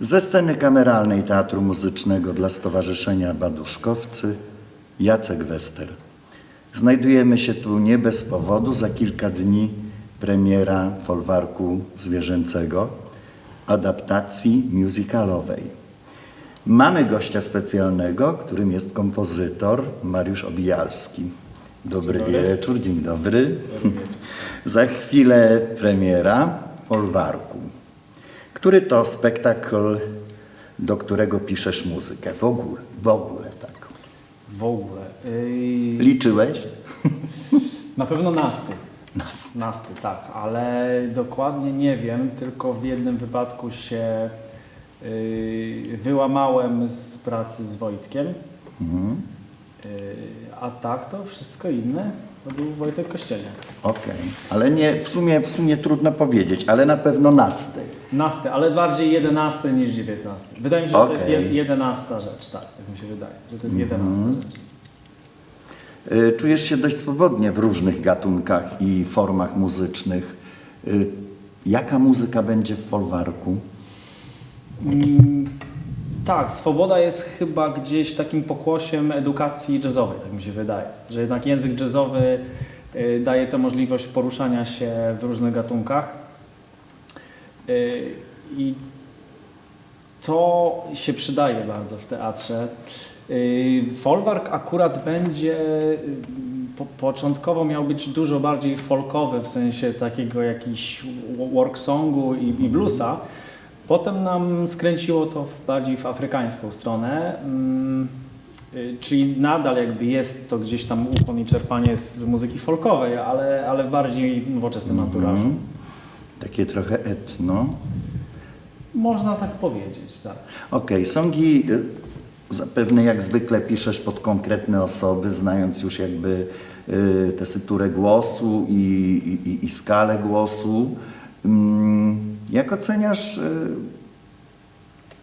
Ze sceny kameralnej Teatru Muzycznego dla Stowarzyszenia Baduszkowcy Jacek Wester. Znajdujemy się tu nie bez powodu. Za kilka dni premiera folwarku zwierzęcego, adaptacji musicalowej. Mamy gościa specjalnego, którym jest kompozytor Mariusz Obijalski. Dobry, dobry. wieczór, dzień dobry. Za chwilę premiera folwarku. Który to spektakl, do którego piszesz muzykę? W ogóle, w ogóle tak. W ogóle. Yy, Liczyłeś? na pewno nasty. Nas. Nasty, tak, ale dokładnie nie wiem, tylko w jednym wypadku się yy, wyłamałem z pracy z Wojtkiem. Mhm. Yy, a tak to wszystko inne to był Wojtek Kościelniak. Okej, ale nie, w, sumie, w sumie trudno powiedzieć, ale na pewno nasty. Nasty, ale bardziej jedenasty niż dziewiętnasty. Wydaje mi się, że to jest Okej. je- jedenasta rzecz, tak, tak mi się wydaje, że to jest jedenasta rzecz. Y, Czujesz się dość swobodnie w różnych gatunkach i formach muzycznych. Y, Jaka muzyka będzie w folwarku? Mm, Tak, swoboda jest chyba gdzieś takim pokłosiem edukacji jazzowej, tak mi się wydaje. Że jednak język jazzowy y, daje tę możliwość poruszania się w różnych gatunkach. Y, I to się przydaje bardzo w teatrze. Y, Folwark akurat będzie, po, początkowo miał być dużo bardziej folkowy, w sensie takiego jakiś work songu i, i bluesa. Potem nam skręciło to w, bardziej w afrykańską stronę. Mm, y, Czyli nadal jakby jest to gdzieś tam ukłon i czerpanie z, muzyki folkowej, ale, ale w bardziej nowoczesnym anturażu. Mhm. Takie trochę etno. Można tak powiedzieć, tak. Okej, songi y, zapewne jak zwykle piszesz pod konkretne osoby, znając już jakby y, tesiturę głosu i, i, i skalę głosu. Jak oceniasz y,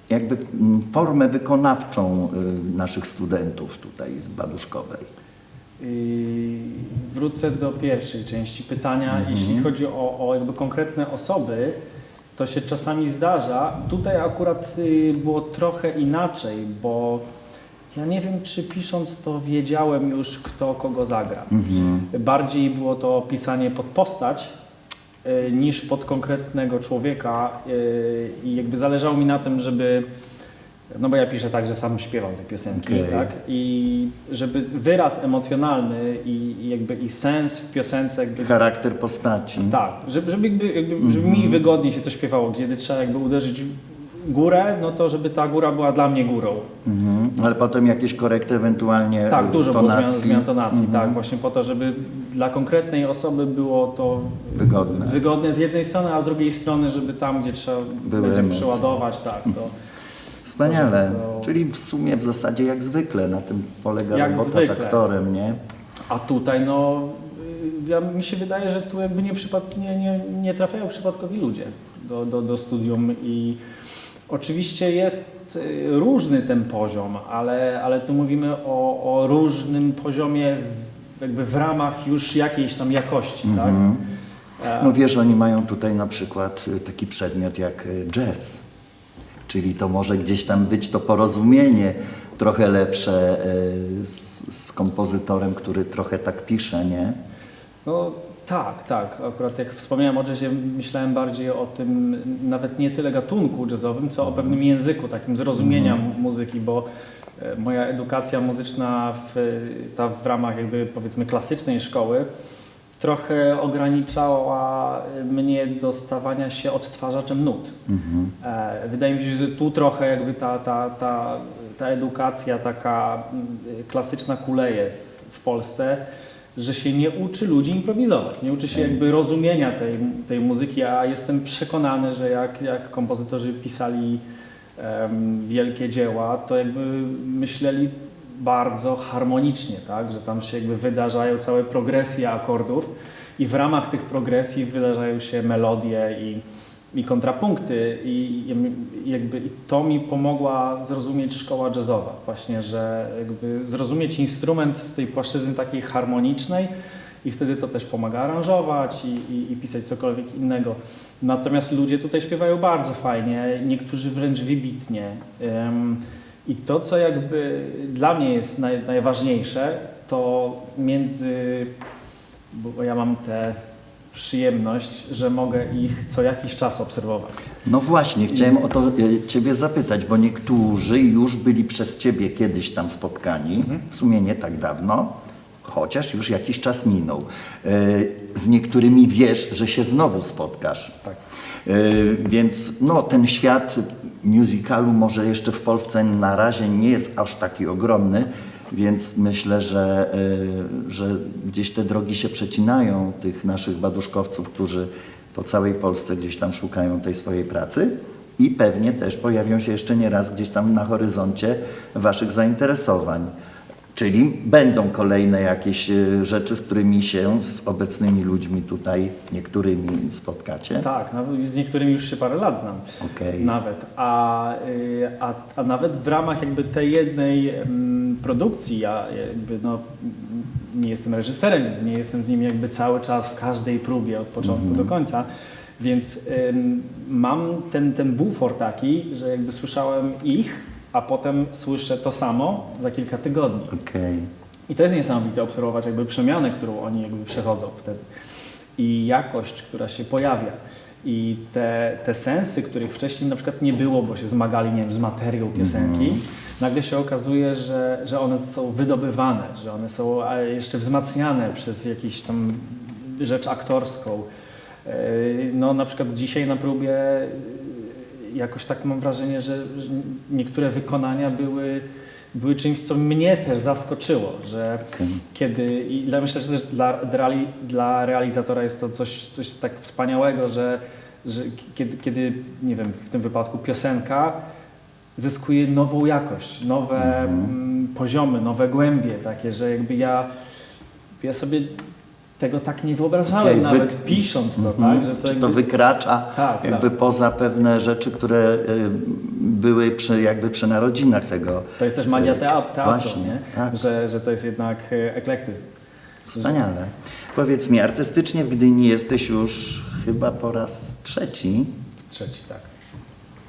jakby formę wykonawczą y, naszych studentów tutaj z Baduszkowej? Yy, Wrócę do pierwszej części pytania. Jeśli chodzi o, o jakby konkretne osoby, to się czasami zdarza. Tutaj akurat było trochę inaczej, bo ja nie wiem, czy pisząc to wiedziałem już, kto kogo zagra. Bardziej było to pisanie pod postać niż pod konkretnego człowieka yy, i jakby zależało mi na tym, żeby no bo ja piszę tak, że sam śpiewam te piosenki, Okej. tak? I żeby wyraz emocjonalny i, i jakby i sens w piosence jakby Charakter postaci. tak, żeby, żeby, jakby, jakby, żeby Mhm. mi wygodniej się to śpiewało, kiedy trzeba jakby uderzyć w górę, no to żeby ta góra była dla mnie górą. Mhm. Ale potem jakieś korekty ewentualnie Tak, dużo było zmian, tonacji. zmian tonacji, Mhm. tak, właśnie po to, żeby dla konkretnej osoby było to Wygodne. wygodne z jednej strony, a z drugiej strony, żeby tam, gdzie trzeba Były będzie emocje. przeładować, tak, to Wspaniale. To- Czyli w sumie w zasadzie jak zwykle na tym polega Jak robota z zwykle. aktorem, nie? A tutaj, no, y, ja, mi się wydaje, że tu jakby nie, nie, nie, nie trafiają przypadkowi ludzie do, do, do studium i oczywiście jest y, różny ten poziom, ale, ale tu mówimy o, o różnym poziomie jakby w ramach już jakiejś tam jakości, Mhm. tak? E, No wiesz, oni mają tutaj na przykład y, taki przedmiot jak y, jazz. Czyli to może gdzieś tam być to porozumienie trochę lepsze y, z, z kompozytorem, który trochę tak pisze, nie? No tak, tak. Akurat jak wspomniałem o jazzie, myślałem bardziej o tym nawet nie tyle gatunku jazzowym, co o pewnym języku, takim zrozumienia mu- muzyki, bo e, moja edukacja muzyczna w, ta w ramach jakby powiedzmy klasycznej szkoły trochę ograniczała mnie do stawania się odtwarzaczem nut. Mhm. E, Wydaje mi się, że tu trochę jakby ta, ta, ta, ta edukacja taka mm, klasyczna kuleje w, w Polsce, że się nie uczy ludzi improwizować, nie uczy się jakby rozumienia tej, tej muzyki, a jestem przekonany, że jak, jak kompozytorzy pisali wielkie dzieła, to jakby myśleli bardzo harmonicznie, tak? że tam się jakby wydarzają całe progresje akordów i w ramach tych progresji wydarzają się melodie i, i kontrapunkty i, jakby to mi pomogła zrozumieć szkoła jazzowa właśnie, że jakby zrozumieć instrument z tej płaszczyzny takiej harmonicznej i wtedy to też pomaga aranżować i, i, i pisać cokolwiek innego. Natomiast ludzie tutaj śpiewają bardzo fajnie, niektórzy wręcz wybitnie. I to, co jakby dla mnie jest naj, najważniejsze, to między, bo ja mam tę przyjemność, że mogę ich co jakiś czas obserwować. No właśnie, chciałem o to e, Ciebie zapytać, bo niektórzy już byli przez Ciebie kiedyś tam spotkani, w sumie nie tak dawno, chociaż już jakiś czas minął. E, Z niektórymi wiesz, że się znowu spotkasz. Tak. E, Więc no, ten świat musicalu może jeszcze w Polsce na razie nie jest aż taki ogromny, więc myślę, że, e, że gdzieś te drogi się przecinają tych naszych baduszkowców, którzy po całej Polsce gdzieś tam szukają tej swojej pracy i pewnie też pojawią się jeszcze nie raz gdzieś tam na horyzoncie waszych zainteresowań. Czyli będą kolejne jakieś e, rzeczy, z którymi się z obecnymi ludźmi tutaj, niektórymi spotkacie. Tak, z niektórymi już się parę lat znam. Okej. Nawet. A, y, a, a nawet w ramach jakby tej jednej mm, produkcji, ja jakby no, mm, nie jestem reżyserem, więc nie jestem z nimi jakby cały czas w każdej próbie od początku do końca. Więc ym, mam ten, ten bufor taki, że jakby słyszałem ich, a potem słyszę to samo za kilka tygodni. Okej. I to jest niesamowite obserwować jakby przemianę, którą oni jakby przechodzą wtedy i jakość, która się pojawia. I te, te sensy, których wcześniej na przykład nie było, bo się zmagali nie wiem, z materią piosenki, nagle się okazuje, że, że one są wydobywane, że one są jeszcze wzmacniane przez jakąś tam rzecz aktorską. Yy, No na przykład dzisiaj na próbie jakoś tak mam wrażenie, że, niektóre wykonania były, były czymś, co mnie też zaskoczyło, że kiedy i dla, myślę, że też dla, dla, reali- dla realizatora jest to coś, coś tak wspaniałego, że, że kiedy, kiedy, nie wiem, w tym wypadku piosenka zyskuje nową jakość, nowe mm, poziomy, nowe głębie takie, że jakby ja, ja sobie tego tak nie wyobrażałem, Okej, wy- nawet pisząc to, Mhm. tak? Że to jakby, to wykracza Tak, jakby tak. poza pewne rzeczy, które y, były przy, jakby przy narodzinach tego. to jest też magia y, teatru, Właśnie, nie? tak. Że, że to jest jednak e, eklektyzm. Wspaniale. Powiedz mi, artystycznie w Gdyni jesteś już chyba po raz trzeci. Trzeci, tak.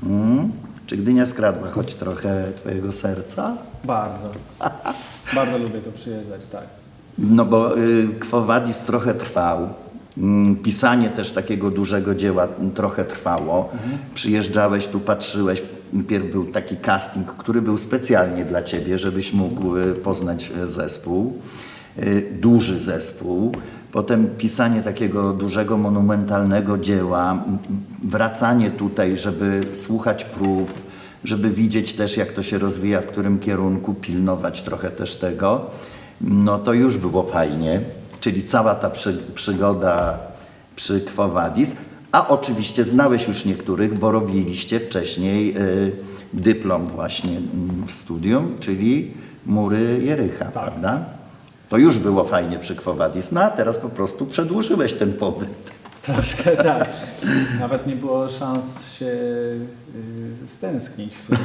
Mm. Czy Gdynia skradła choć trochę twojego serca? Bardzo. Bardzo lubię tu przyjeżdżać, tak. No bo y, Quo Vadis trochę trwał. Mm, Pisanie też takiego dużego dzieła trochę trwało. Przyjeżdżałeś tu, patrzyłeś. Pierw był taki casting, który był specjalnie dla ciebie, żebyś mógł y, poznać y, zespół. Duży zespół. Potem pisanie takiego dużego, monumentalnego dzieła. Wracanie tutaj, żeby słuchać prób, żeby widzieć też, jak to się rozwija, w którym kierunku, pilnować trochę też tego. No to już było fajnie, czyli cała ta przy, przygoda przy Quo Vadis. A oczywiście znałeś już niektórych, bo robiliście wcześniej y, dyplom właśnie mm, w studium, czyli Mury Jerycha, prawda? To już było fajnie przy Quo Vadis, no a teraz po prostu przedłużyłeś ten pobyt. Troszkę tak. Nawet nie było szans się y, stęsknić w sumie.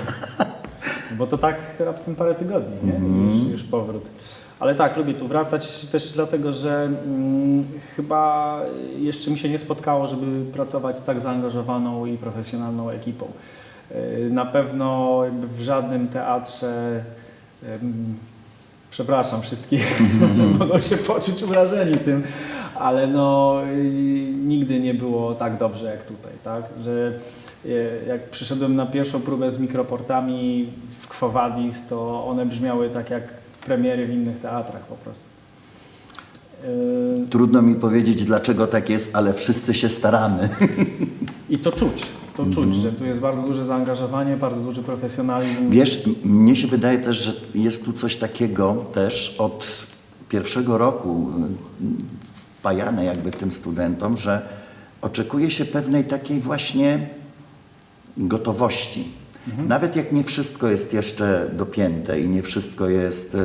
Bo to tak raptem parę tygodni, nie? Już, już powrót. Ale tak, lubię tu wracać też dlatego, że mm, chyba jeszcze mi się nie spotkało, żeby pracować z tak zaangażowaną i profesjonalną ekipą. Y, Na pewno w żadnym teatrze Przepraszam wszystkich, mogą się poczuć urażeni tym, ale no y, nigdy nie było tak dobrze jak tutaj, tak? Że y, jak przyszedłem na pierwszą próbę z mikroportami w Quo Vadis, to one brzmiały tak jak premiery w innych teatrach po prostu. Y, Trudno mi powiedzieć, dlaczego tak jest, ale wszyscy się staramy. I to czuć, to czuć, że tu jest bardzo duże zaangażowanie, bardzo duży profesjonalizm. Wiesz, mnie się wydaje też, że jest tu coś takiego też od pierwszego roku y, wpajane jakby tym studentom, że oczekuje się pewnej takiej właśnie gotowości. Nawet jak nie wszystko jest jeszcze dopięte i nie wszystko jest y,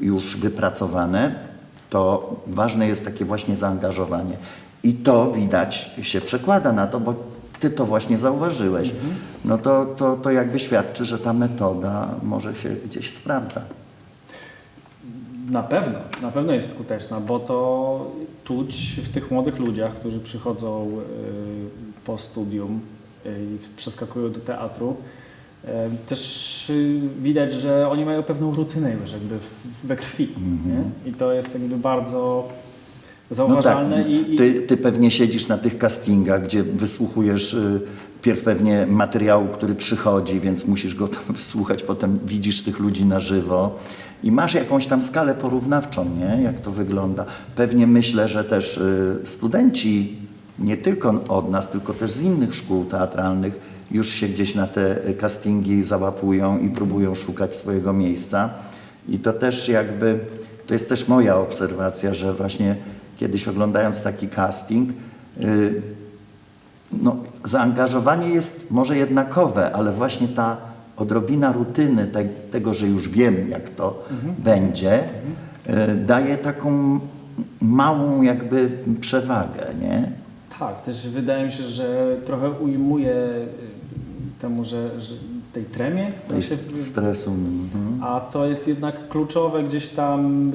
już wypracowane, to ważne jest takie właśnie zaangażowanie. I to widać się przekłada na to, bo ty to właśnie zauważyłeś. No to, to, to jakby świadczy, że ta metoda może się gdzieś sprawdza. Na pewno, na pewno jest skuteczna, bo to czuć w tych młodych ludziach, którzy przychodzą y, po studium i przeskakują do teatru. Y, Też y, widać, że oni mają pewną rutynę już jakby we krwi. Nie? I to jest jakby bardzo zauważalne. No tak, i, i, ty, ty pewnie siedzisz na tych castingach, gdzie wysłuchujesz y, pierw pewnie materiału, który przychodzi, więc musisz go tam wysłuchać, potem widzisz tych ludzi na żywo i masz jakąś tam skalę porównawczą, nie? Jak to wygląda. Pewnie myślę, że też y, studenci, nie tylko od nas, tylko też z innych szkół teatralnych, już się gdzieś na te castingi załapują i próbują szukać swojego miejsca. I to też jakby, to jest też moja obserwacja, że właśnie kiedyś oglądając taki casting, y, no, zaangażowanie jest może jednakowe, ale właśnie ta odrobina rutyny te, tego, że już wiem, jak to będzie, y, daje taką małą jakby przewagę, nie? Tak, też wydaje mi się, że trochę ujmuje y, temu, że, że tej tremie. Znaczy, stresu. Mhm. A to jest jednak kluczowe gdzieś tam,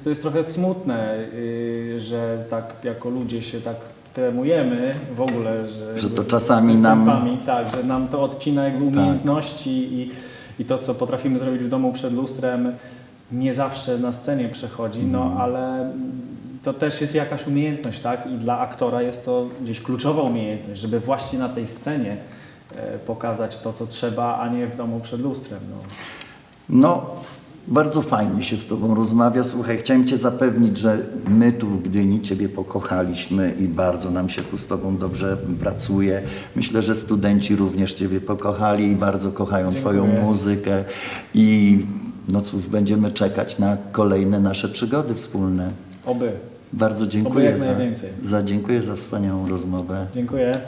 y, to jest trochę smutne, y, że tak jako ludzie się tak tremujemy w ogóle, że, Że to czasami nam- Tak. Tak, że nam to odcina jakby umiejętności i, i to, co potrafimy zrobić w domu przed lustrem, nie zawsze na scenie przechodzi, no Mhm. ale to też jest jakaś umiejętność, tak? I dla aktora jest to gdzieś kluczowa umiejętność, żeby właśnie na tej scenie e, pokazać to, co trzeba, a nie w domu przed lustrem. No. No, bardzo fajnie się z Tobą rozmawia. Słuchaj, chciałem Cię zapewnić, że my tu w Gdyni Ciebie pokochaliśmy i bardzo nam się tu z Tobą dobrze pracuje. Myślę, że studenci również Ciebie pokochali i bardzo kochają Twoją Dziękuję. muzykę. I no cóż, będziemy czekać na kolejne nasze przygody wspólne. Oby. Bardzo dziękuję za, za, dziękuję za wspaniałą rozmowę. Dziękuję.